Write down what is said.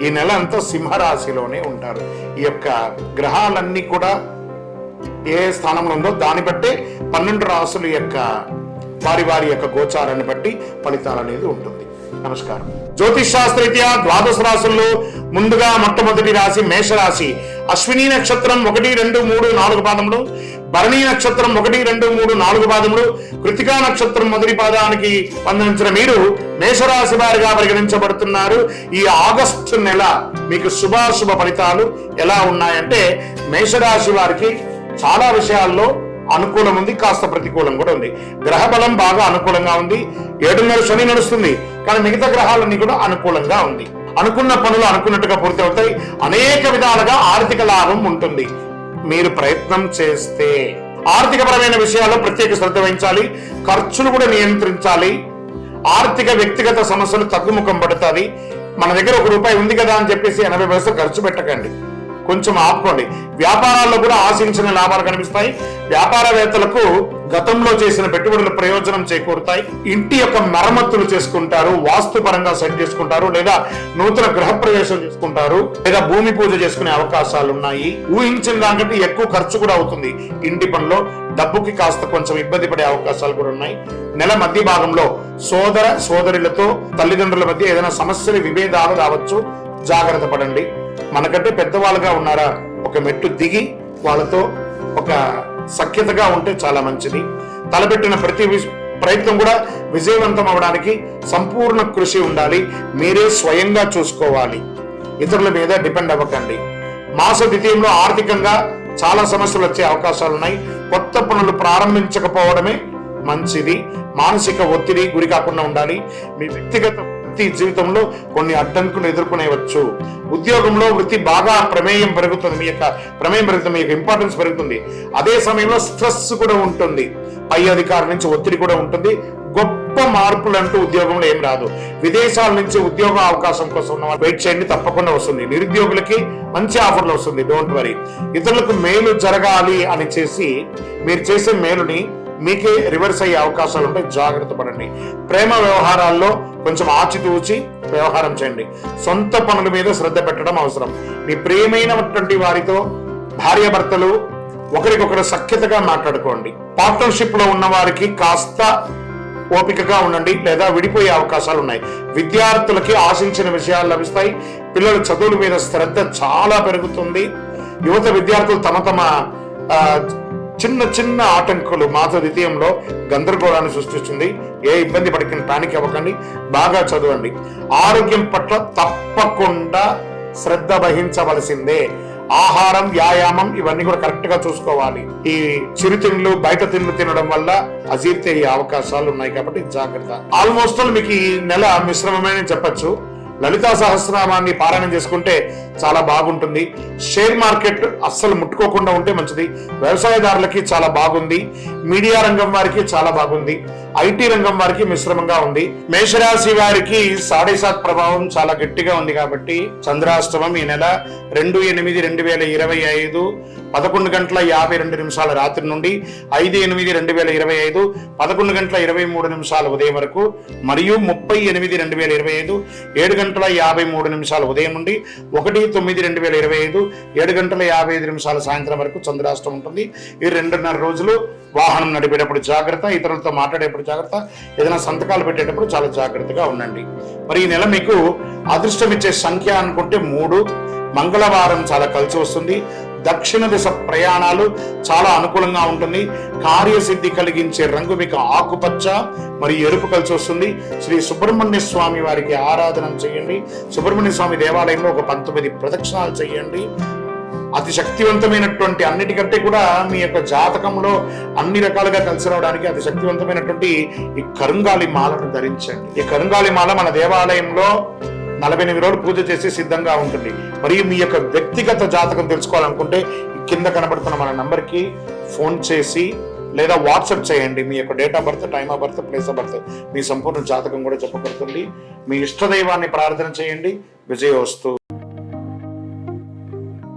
ఈ నెల అంతా సింహరాశిలోనే ఉంటారు. ఈ యొక్క గ్రహాలన్నీ కూడా ఏ స్థానంలో ఉందో దాన్ని బట్టే పన్నెండు రాసుల యొక్క వారి వారి యొక్క గోచారాన్ని బట్టి ఫలితాలు అనేది ఉంటుంది. నమస్కారం. జ్యోతిష్ శాస్త్రరీత్యా ద్వాదశ రాశుల్లో ముందుగా మొట్టమొదటి రాశి మేషరాశి. అశ్విని నక్షత్రం ఒకటి రెండు మూడు నాలుగు పాదములు భరణి నక్షత్రం ఒకటి రెండు మూడు నాలుగు పాదములు కృతికా నక్షత్రం మొదటి పాదానికి స్పందించిన మీరు మేషరాశి వారిగా పరిగణించబడుతున్నారు. ఈ ఆగస్టు నెల మీకు శుభాశుభ ఫలితాలు ఎలా ఉన్నాయంటే మేషరాశి వారికి చాలా విషయాల్లో అనుకూలం ఉంది కాస్త ప్రతికూలం కూడా ఉంది. గ్రహ బలం బాగా అనుకూలంగా ఉంది. ఏడున్నర శని నడుస్తుంది కానీ మిగతా గ్రహాలన్నీ కూడా అనుకూలంగా ఉంది. అనుకున్న పనులు అనుకున్నట్టుగా పూర్తి అవుతాయి. అనేక విధాలుగా ఆర్థిక లాభం ఉంటుంది. మీరు ప్రయత్నం చేస్తే ఆర్థికపరమైన విషయాల్లో ప్రత్యేక శ్రద్ధ వహించాలి. ఖర్చులు కూడా నియంత్రించాలి. ఆర్థిక వ్యక్తిగత సమస్యలు తగ్గుముఖం పడుతుంది మన దగ్గర ఒక రూపాయి ఉంది కదా అని చెప్పేసి ఎనభై పైసలు ఖర్చు పెట్టకండి. కొంచెం ఆపుకోండి. వ్యాపారాల్లో కూడా ఆశించిన లాభాలు కనిపిస్తాయి. వ్యాపారవేత్తలకు గతంలో చేసిన పెట్టుబడుల ప్రయోజనం చేకూరుతాయి. ఇంటి యొక్క మరమ్మతులు చేసుకుంటారు వాస్తుపరంగా సెట్ చేసుకుంటారు లేదా నూతన గృహ ప్రవేశం చేసుకుంటారు లేదా భూమి పూజ చేసుకునే అవకాశాలు ఉన్నాయి ఊహించిన దానికంటే ఎక్కువ ఖర్చు కూడా అవుతుంది. ఇంటి పనిలో డబ్బుకి కాస్త కొంచెం ఇబ్బంది పడే అవకాశాలు కూడా ఉన్నాయి. నెల మధ్య భాగంలో సోదర సోదరులతో తల్లిదండ్రుల మధ్య ఏదైనా సమస్యలు విభేదాలు రావచ్చు. జాగ్రత్త పడండి. మనకంటే పెద్దవాళ్ళుగా ఉన్నారా? ఒక మెట్టు దిగి వాళ్ళతో ఒక సఖ్యతగా ఉంటే చాలా మంచిది. తలపెట్టిన ప్రతి ప్రయత్నం కూడా విజయవంతం అవడానికి సంపూర్ణ కృషి ఉండాలి. మీరే స్వయంగా చూసుకోవాలి. ఇతరుల మీద డిపెండ్ అవ్వకండి. మాస ద్వితీయంలో ఆర్థికంగా చాలా సమస్యలు వచ్చే అవకాశాలు ఉన్నాయి. కొత్త పనులు ప్రారంభించకపోవడమే మంచిది. మానసిక ఒత్తిడి గురి కాకుండా ఉండాలి. మీ వ్యక్తిగత వృత్తి జీవితంలో కొన్ని అడ్డంకులు ఎదుర్కొనేవచ్చు. ఉద్యోగంలో వృత్తి బాగా ప్రమేయం పెరుగుతుంది మీ యొక్క ప్రమేయం పెరుగుతుంది మీ యొక్క ఇంపార్టెన్స్ పెరుగుతుంది. అదే సమయంలో స్ట్రెస్ కూడా ఉంటుంది. పై అధికారి నుంచి ఒత్తిడి కూడా ఉంటుంది. గొప్ప మార్పులు అంటూ ఉద్యోగంలో ఏం రాదు. విదేశాల నుంచి ఉద్యోగ అవకాశం కోసం ఉన్న వెయిట్ చేయండి తప్పకుండా వస్తుంది. నిరుద్యోగులకి మంచి ఆఫర్లు వస్తుంది డోంట్ వరీ ఇతరులకు మేలు జరగాలి అని చేసి మీరు చేసే మేలుని మీకే రివర్స్ అయ్యే అవకాశాలు ఉంటాయి. జాగ్రత్త పడండి. ప్రేమ వ్యవహారాల్లో కొంచెం ఆచితూచి వ్యవహారం చేయండి. సొంత పనుల మీద శ్రద్ధ పెట్టడం అవసరం. మీ ప్రియమైనటువంటి వారితో భార్యాభర్తలు ఒకరికొకరు సఖ్యతగా మాట్లాడుకోండి. పార్ట్నర్షిప్లో ఉన్న వారికి కాస్త ఓపికగా ఉండండి లేదా విడిపోయే అవకాశాలు ఉన్నాయి. విద్యార్థులకి ఆశించిన విషయాలు లభిస్తాయి. పిల్లల చదువుల మీద శ్రద్ధ చాలా పెరుగుతుంది. యువత విద్యార్థులు తమ తమ చిన్న చిన్న ఆటంకులు మాస ద్వితీయంలో గందరగోళాన్ని సృష్టిస్తుంది. ఏ ఇబ్బంది పడికిన పానిక్ అవ్వకండి బాగా చదవండి. ఆరోగ్యం పట్ల తప్పకుండా శ్రద్ధ వహించవలసిందే. ఆహారం వ్యాయామం ఇవన్నీ కూడా కరెక్ట్గా చూసుకోవాలి. ఈ చిరు తిండ్లు బయట తిండ్లు తినడం వల్ల అజీర్తి అయ్యే అవకాశాలు ఉన్నాయి కాబట్టి జాగ్రత్త. ఆల్మోస్ట్ ఆల్ మీకు ఈ నెల మిశ్రమమైన చెప్పొచ్చు. లలితా సహస్రనామాన్ని పారాయణం చేసుకుంటే చాలా బాగుంటుంది. షేర్ మార్కెట్ అస్సలు ముట్టుకోకుండా ఉంటే మంచిది. వ్యవసాయదారులకి చాలా బాగుంది. మీడియా రంగం వారికి చాలా బాగుంది. ఐటీ రంగం వారికి మిశ్రమంగా ఉంది. మేషరాశి వారికి సాడే సాత్ ప్రభావం చాలా గట్టిగా ఉంది కాబట్టి చంద్రాష్టమం ఈ నెల రెండు ఎనిమిది రెండు వేల ఇరవై ఐదు పదకొండు గంటల యాభై రెండు నిమిషాల రాత్రి నుండి ఐదు ఎనిమిది రెండు వేల ఇరవై ఐదు పదకొండు గంటల ఇరవై మూడు నిమిషాల ఉదయం వరకు మరియు ముప్పై ఎనిమిది రెండు వేల ఇరవై ఐదు ఏడు గంటల యాభై మూడు నిమిషాల ఉదయం నుండి ఒకటి తొమ్మిది రెండు వేల ఇరవై ఐదు ఏడు గంటల యాభై ఐదు నిమిషాల సాయంత్రం వరకు చంద్రాష్టం ఉంటుంది. ఈ రెండున్నర రోజులు వాహనం నడిపేటప్పుడు జాగ్రత్త ఇతరులతో మాట్లాడేటప్పుడు జాగ్రత్త. ఏదైనా సంతకాలు పెట్టేటప్పుడు చాలా జాగ్రత్తగా ఉండండి. మరి ఈ నెల మీకు అదృష్టం ఇచ్చే సంఖ్య అనుకుంటే మూడు. మంగళవారం చాలా కలిసి వస్తుంది. దక్షిణ దిశ ప్రయాణాలు చాలా అనుకూలంగా ఉంటుంది. కార్యసిద్ధి కలిగించే రంగు మీకు ఆకుపచ్చ మరియు ఎరుపు కలిసి వస్తుంది. శ్రీ సుబ్రహ్మణ్య స్వామి వారికి ఆరాధన చేయండి. సుబ్రహ్మణ్య స్వామి దేవాలయంలో ఒక పంతొమ్మిది ప్రదక్షిణాలు చేయండి. అతి శక్తివంతమైనటువంటి అన్నిటికంటే కూడా మీ యొక్క జాతకంలో అన్ని రకాలుగా కలిసి రావడానికి అతి శక్తివంతమైనటువంటి ఈ కరుంగాలి మాలను ధరించండి. ఈ కరుంగాలి మాల మన దేవాలయంలో నలభై ఎనిమిది రోజులు పూజ చేసి సిద్ధంగా ఉంటుంది. మరియు మీ యొక్క వ్యక్తిగత జాతకం తెలుసుకోవాలనుకుంటే కింద కనబడుతున్న మన నంబర్కి ఫోన్ చేసి లేదా వాట్సాప్ చేయండి. మీ యొక్క date of birth time of birth place of birth మీ సంపూర్ణ జాతకం కూడా చెప్పబడుతుంది. మీ ఇష్టదైవాన్ని ప్రార్థన చేయండి. విజయోస్తు.